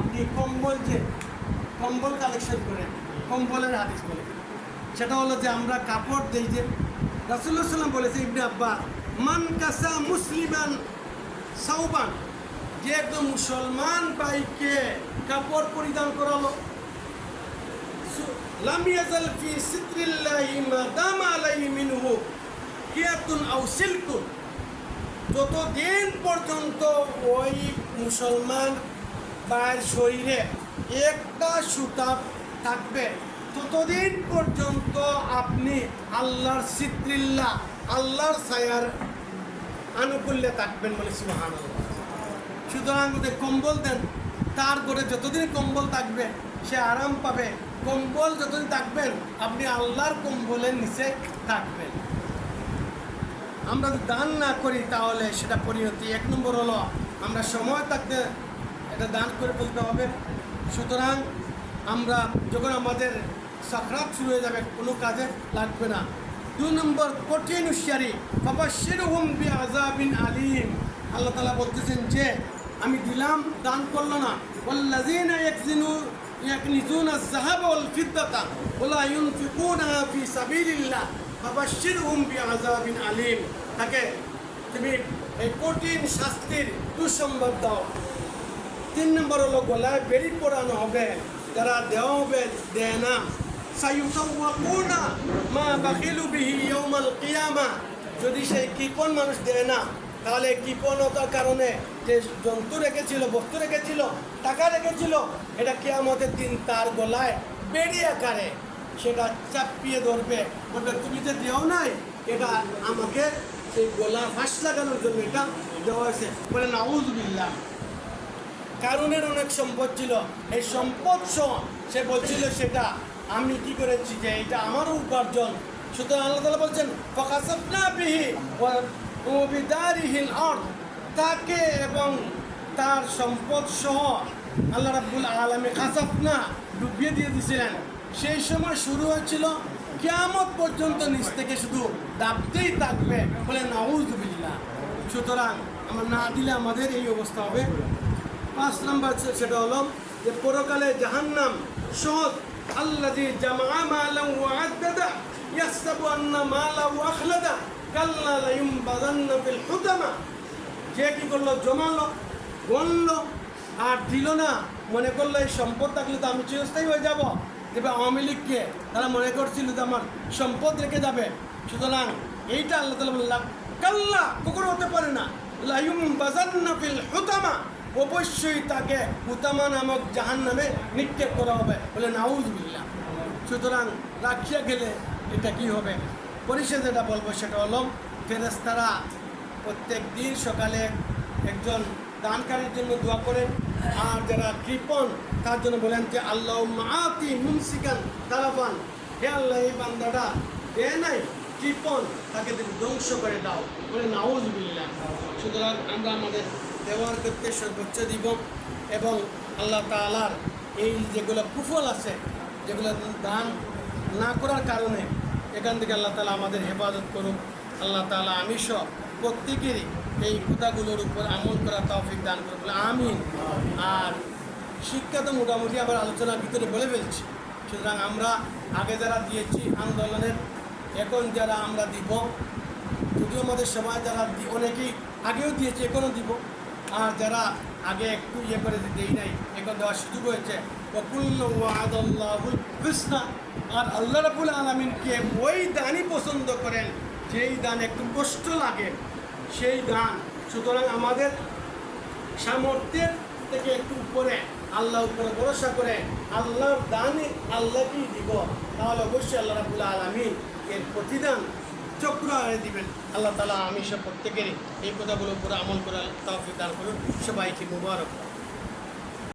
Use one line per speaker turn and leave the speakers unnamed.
কম্বল যে কম্বল কালেকশন কম্বলের হাদিস বলে। সেটা হলো যে আমরা কাপড় দিই যে রাসুল্লাহ সাল্লাম বলেছে, ইবনে আব্বা মান কাসা মুসলিমান সাউবান যে একদম মুসলমান ভাইকে কাপড় পরিধান করালো। সু- লাম ইয়াজাল ফি সিত্রিল্লাহি মা দামা মিনহু কিয়াতুন আও সিলকুন। যতদিন পর্যন্ত ওই মুসলমান ভাইয়ের শরীরে একটা সুতা থাকবে। ততদিন পর্যন্ত আপনি আল্লাহর সিত্রিল্লা, আল্লাহর ছায়ার আনুকূল্যে থাকবেন বলে সুহান সুতরাং কম্বল দেন, তার ঘরে যতদিন কম্বল থাকবে, সে আরাম পাবে। কম্বল যতদিন থাকবেন, আপনি আল্লাহর কম্বলের নিচে থাকবেন। আমরা যদি দান না করি, তাহলে সেটা পরিণতি। এক নম্বর হলো, আমরা সময় থাকতে এটা দান করে ফেলতে হবে সুতরাং আমরা যখন আমাদের সাকরাত শুরু হয়ে যাবে কোনো কাজে লাগবে না দুই নম্বর কঠিন হুঁশিয়ারি বাবা সেরকম বি আজাবিন আলিম আল্লাহ তালা বলতেছেন যে আমি দিলাম দান করলো না ওয়াল্লাযীনা ইয়াকজিনু ইয়াকনিজুনা الذهب والفضة ولا ينفقونها في سبيل الله ফাবাশশিরহুম বিআযাবিন আলিম তাকে তুমি এই কঠিন শাস্তির দুঃসংবাদ দাও তিন নম্বর হলো গলায় বেরি পড়ানো হবে, যারা দেওয়া হবে দেয় না। মা যদি সেই কৃপণ মানুষ দেয় না, তাহলে কৃপণতার কারণে যে জন্তু রেখেছিল, বস্তু রেখেছিল, টাকা রেখেছিল, এটা কে কেয়ামতের দিন তার গলায় বেরি আকারে সেটা চাপিয়ে ধরবে। বলবে, তুমি যে দেও নাই, এটা আমাকে সেই গলা ফাঁস লাগানোর জন্য এটা দেওয়া হয়েছে। বলে নাউজবিল্লা কারণের অনেক সম্পদ ছিল। এই সম্পদ সে বলছিল সেটা। আমি কি করেছি যে এটা আমারও উপার্জন। সুতরাং আল্লাহ তালা বলছেন বিদারিহিল অর্থ তাকে এবং তার সম্পদ সহ আল্লাহ রাব্বুল আলমী খাসাফনা ডুবিয়ে দিয়ে দিয়েছিলেন। সেই সময় শুরু হয়েছিল, কেয়ামত পর্যন্ত নিচ থেকে শুধু ডাবতেই থাকবে বলে নাউজবিল্লা সুতরাং আমার না দিলে আমাদের এই অবস্থা হবে। পাঁচ নাম্বার সেটা হলো যে পরকালে জাহান্নাম সহজ। আল্লাজি জামা মালাম ওয়া আদ্দাদা ইয়াহসাবু আন্না মালাহু আখলাদা, কাল্লা লায়ুমবাদান্না ফিল হুতামা। যে কি করল? জমালো, গণলো, আর দিল না। মনে করল এই সম্পদ থাকলে তো আমি চিরস্থায়ী হয়ে যাব। এবার আওয়ামী লীগকে তারা মনে করছিল যে আমার সম্পদ রেখে যাবে। সুতরাং এইটা আল্লাহ তালা বললাম কাল্লা, কখনো হতে পারে না। লাইম বাজান্না ফিল হুতামা। অবশ্যই তাকে হুতামা নামক জাহান নামে নিক্ষেপ করা হবে বলে নাউজবিল্লা সুতরাং রাখিয়া গেলে এটা কি হবে? পরিষদ যেটা বলব সেটা হলো ফেরেস্তারা প্রত্যেক দিন সকালে একজন দানকারীর জন্য দোয়া করেন, আর যারা কৃপণ, তার জন্য বলেন যে আল্লাহ মাতি মুমসিকান তারাবান হে আল্লাহ, এই বান্দাটা দে নাই, কৃপণ, তাকে তুমি ধ্বংস করে দাও বলে নাউজ বিল্লাহ। সুতরাং আমরা আমাদের দেওয়ার ক্ষেত্রে সর্বোচ্চ দিব এবং আল্লাহ তালার এই যেগুলো কুফল আছে, যেগুলো দান না করার কারণে এখান থেকে আল্লাহ তালা আমাদের হেফাজত করুক। আল্লাহ তালা আমি সব প্রত্যেকেরই এই কথাগুলোর উপর আমল করার তৌফিক দান করুক। আমিন। আর শিক্ষা তো মোটামুটি আবার আলোচনার ভিতরে বলে ফেলছি। সুতরাং আমরা আগে যারা দিয়েছি আন্দোলনের, এখন যারা আমরা দিব, যদিও আমাদের সমাজ যারা অনেকেই আগেও দিয়েছে এখনও দিব। আর যারা আগে একটু ইয়ে করে দেই নাই, এখন দেওয়ার সুযোগ হয়েছে। হুসনা। আর আল্লাহ রাবুল আলমিনকে ওই দানই পছন্দ করেন, যেই দান একটু কষ্ট লাগে, সেই দান। সুতরাং আমাদের সামর্থ্যের থেকে একটু উপরে আল্লাহ উপরে ভরসা করে আল্লাহর দানে আল্লাহকেই দিব। তাহলে অবশ্যই আল্লাহ রাবুল আলমিন এর প্রতিদান চক্র আনে দিবেন। আল্লাহ তালা আমি সব প্রত্যেকেরই এই কথাগুলো উপরে আমল করে তাফি দান করুন। সবাইকে মুবারক।